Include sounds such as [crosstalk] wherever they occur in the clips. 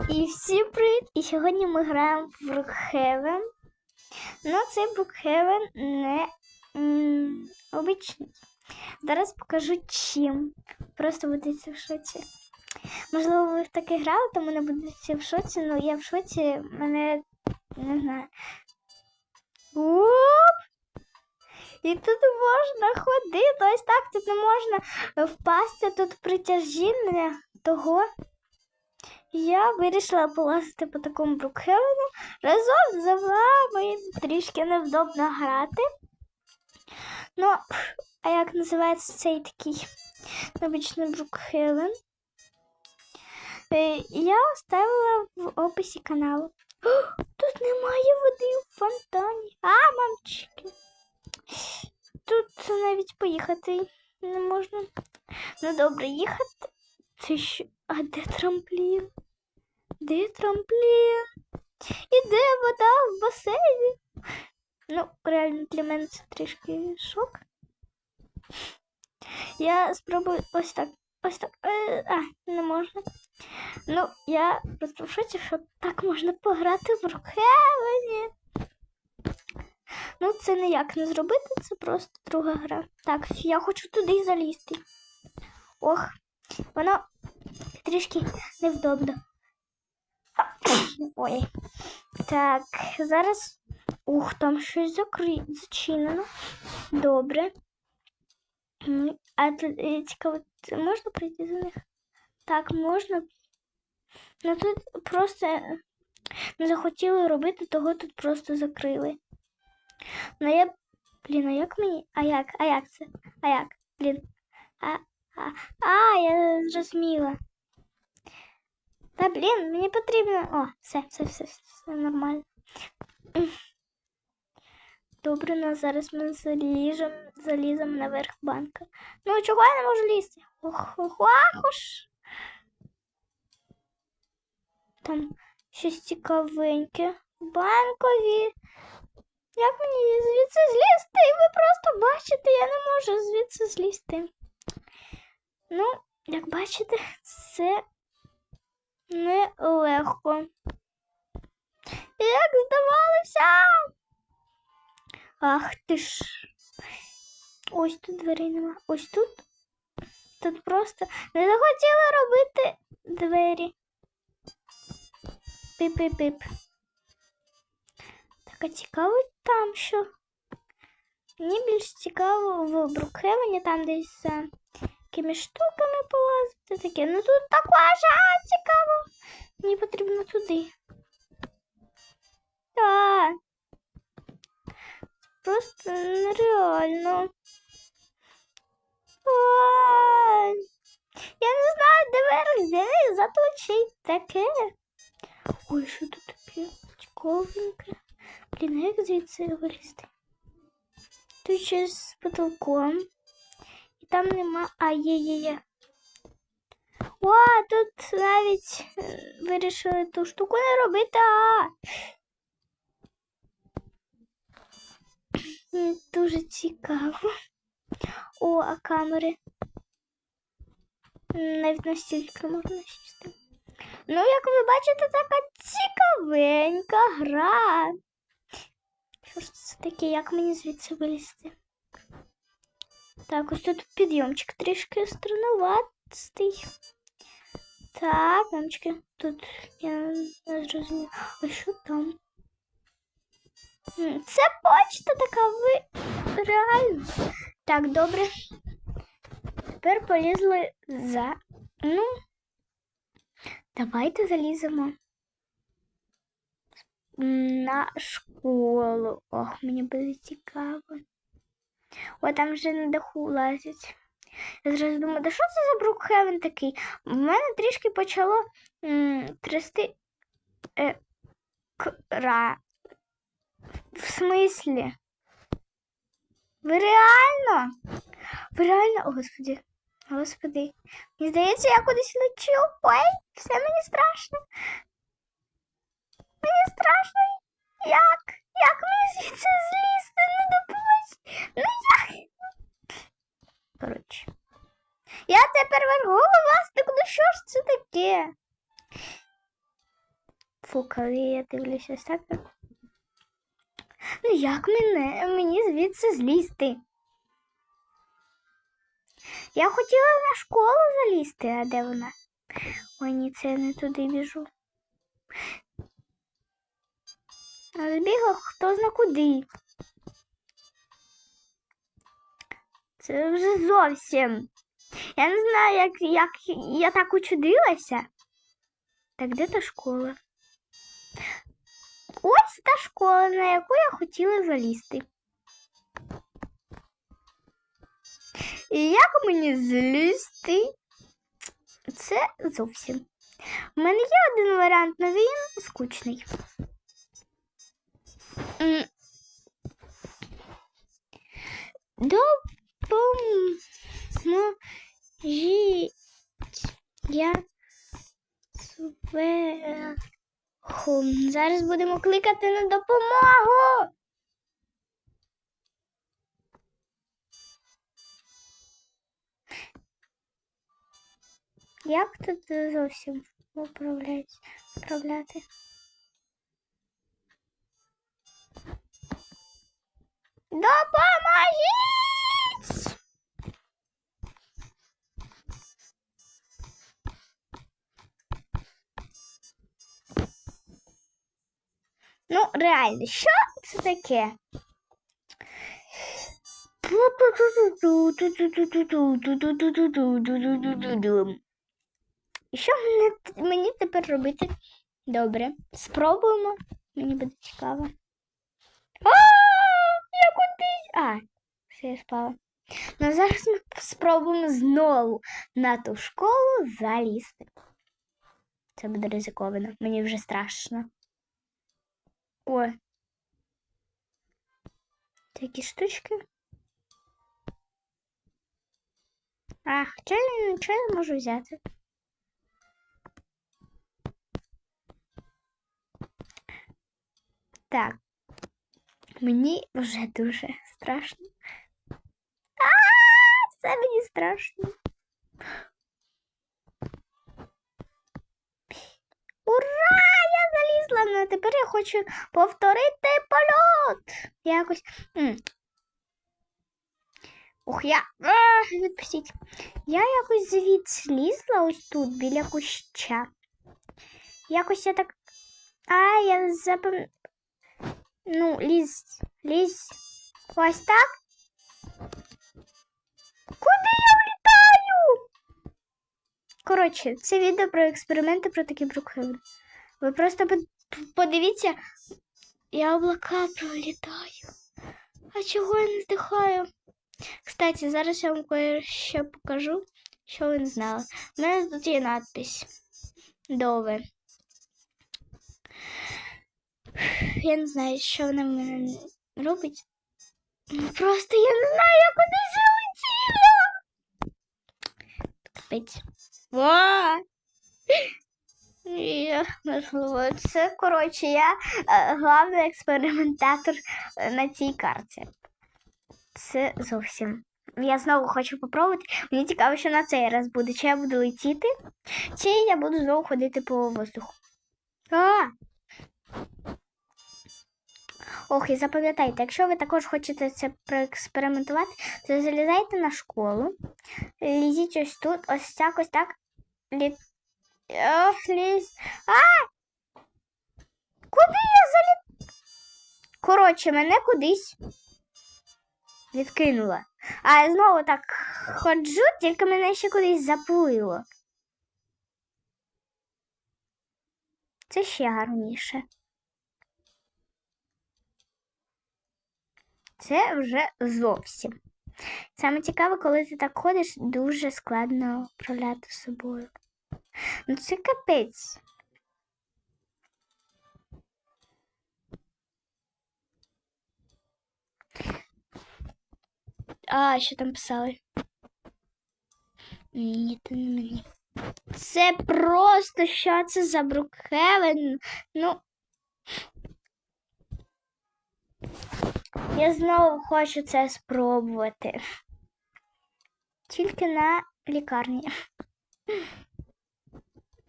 І всім привіт! І сьогодні ми граємо в Brookhaven. Ну, цей Brookhaven не м, обичний. Зараз покажу чим. Просто будете в шоці. Можливо, ви в таке грали, тому не будете в шоці, ну я в шоці, мене не знаю. Оп! І тут можна ходити. Ось так тут не можна впасти, тут притяжіння того. Я вирішила полазити по такому Брукхевену разом з вами. Трішки невдобно грати. Ну, а як називається цей такий необичний Брукхевен? Я оставила в описі каналу. О, тут немає води в фонтані. А, мамчики. Тут навіть поїхати не можна. Ну добре, їхати. Це що? А де трамплін? Де трамплін? І де вода в басейні? Ну, реально для мене це трішки шок. Я спробую ось так. Ось так. Е, А, не можна. Ну, я просто в шоці, що так можна пограти в Рокхевені. Ну, це ніяк не зробити, це просто друга гра. Так, я хочу туди залізти. Ох, воно трішки невдобно. Ой. Так, зараз. Ух, там щось закри... зачинено. Добре. А е, цікаво, можна прийти за них? Так, можна. Ну тут просто не захотіли робити, того тут просто закрили. Ну я. Блін, а як мені? А як? А як це? А як? Блін. А, а, а я зрозуміла. Та блін, мені потрібно. О, все, все, все, все, нормально. Добре, ну зараз ми заліжемо, заліземо наверх банка. Ну, чого я не можу лізти? Ох, ох, ох, уж. Там щось цікавеньке. Банкові. Як мені звідси злізти? І Ви просто бачите, я не можу звідси злізти. Ну, як бачите, це нелегко. Як здавалося. Ах ти ж. Ось тут дверей нема. Ось тут. Тут просто не захотіла робити двері. Пип-пип-пип. Так, а цікаво там що. Мені більш цікаво в Брукхевені, там десь за якими штуками полазити таке. Ну тут також а, цікаво. Мені потрібно туди. Так. Просто нереально. Ой. Я не знаю, де верх, де низ, зато ще таке. Ой, що тут таке цікавеньке. Блін, а як звідси вилізти? Тут щось з потолком. І там нема. А, є, є, є. О, тут навіть е, вирішили ту штуку не робити. А! Дуже цікаво. О, а камери. Навіть настільки можна сісти. Ну, як ви бачите, така цікавенька гра. Що ж це таке, як мені звідси вилізти? Так, ось тут підйомчик трішки странуватий. Так, мамочки, тут я не зрозуміла. А що там? Це почта така ви реально. Так, добре. Тепер полізли за. Ну, давайте заліземо на школу. Ох, мені буде цікаво. О, там вже на даху лазять. Я зразу думаю, да що це за Брукхевен такий? В мене трішки почало м, трясти е, кра. В смислі? Ви реально? Ви реально? О, господи. Господи. Мені здається, я кудись лечу. Ой, все мені страшно. Мені страшно. Тепер верховий власник, ну що ж це таке? Фу, коли я дивлюся так. Ну як мене? Мені звідси злізти? Я хотіла на школу залізти, а де вона? Ой, ні, це я не туди біжу. А збігла хто зна куди. Це вже зовсім. Я не знаю, як, як я так учудилася. Так де та школа? Ось та школа, на яку я хотіла залізти. І як мені злізти? Це зовсім. У мене є один варіант, але він скучний. М. Допоможіть. Я зверху. Зараз будемо кликати на допомогу. Як тут зовсім управляти? Допоможіть! Ну, реально, що це таке? І що мені, тепер робити? Добре, спробуємо. Мені буде цікаво. Я куди? А, все я спала. Ну, зараз ми спробуємо знову на ту школу залізти. Це буде ризиковано. Мені вже страшно. Ой. Такі штучки. А, хоча я нічого не можу взяти. Так. Мені вже дуже страшно. А, все мені страшно. Хочу повторити польот. Якось. Ух, я. А, відпустіть. Я якось звідси злізла ось тут, біля куща. Якось я так. А, я запам... Ну, лізь, лізь. Ось так. Куди я влітаю? Коротше, це відео про експерименти про такі Брукхевен. Ви просто подивіться, я облака пролітаю. А чого я не здихаю? Кстати, зараз я вам кое-що покажу, що ви не знали. У мене тут є надпись. Дове. Я не знаю, що вона мене робить. Ну, Просто я не знаю, я кудись залетіла. Капець. Ва! Головою. Це, коротше, я е, главний експериментатор е, на цій карті. Це зовсім. Я знову хочу попробувати. Мені цікаво, що на цей раз буде. Чи я буду летіти, чи я буду знову ходити по воздуху. А! Ох, і запам'ятайте, якщо ви також хочете це проекспериментувати, то залізайте на школу, лізіть ось тут, ось так, ось так. Ох, лізь. А! Куди я заліз? Коротше, мене кудись відкинула. А я знову так ходжу, тільки мене ще кудись заплило. Це ще гарніше. Це вже зовсім. Саме цікаве, коли ти так ходиш, дуже складно управляти собою. Ну це капець. А, що там писали? Ні, це не мені. Це просто що це за Брукхевен? Ну. Я знову хочу це спробувати. Тільки на лікарні.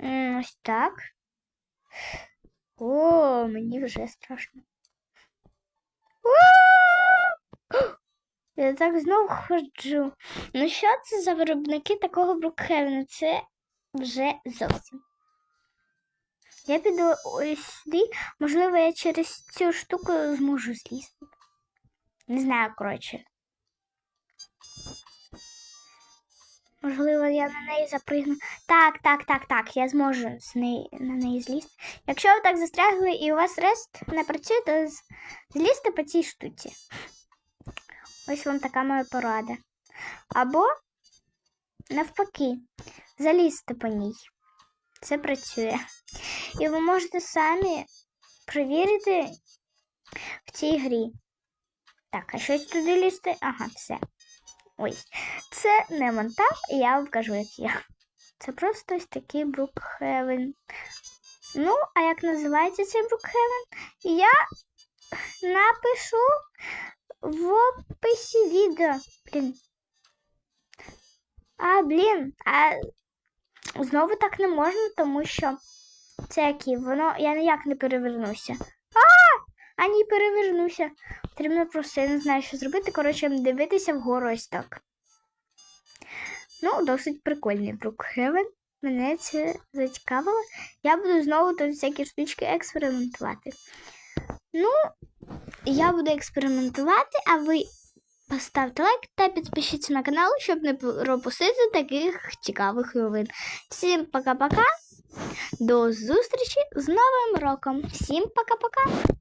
Ось так. О, мені вже страшно. [gasps] Я так знову ходжу. Ну що це за виробники такого Брукхевена? Це вже зовсім. Я піду ось сюди. Можливо, я через цю штуку зможу злізти. Не знаю, коротше. Можливо, я на неї запригну. Так, так, так, так, я зможу з неї, на неї злізти. Якщо ви так застрягли і у вас рест не працює, то злізьте по цій штуці. Ось вам така моя порада. Або навпаки, залізьте по ній. Це працює. І ви можете самі перевірити в цій грі. Так, а щось туди лізти? Ага, все. Ось. Це не монтаж, я вам кажу, як я. Це просто ось такий Брукхевен. Ну, а як називається цей Брукхевен? Я напишу в описі відео. Блін. А, блін, а знову так не можна, тому що це які, воно я ніяк не перевернуся. А! А ні, перевернуся. Потрібно просто, я не знаю, що зробити. Коротше, дивитися вгору ось так. Ну, досить прикольний Брукхевен. Мене це зацікавило. Я буду знову тут всякі штучки експериментувати. Ну, я буду експериментувати, а ви поставте лайк та підпишіться на канал, щоб не пропустити таких цікавих новин. Всім пока-пока. До зустрічі з Новим роком. Всім пока-пока.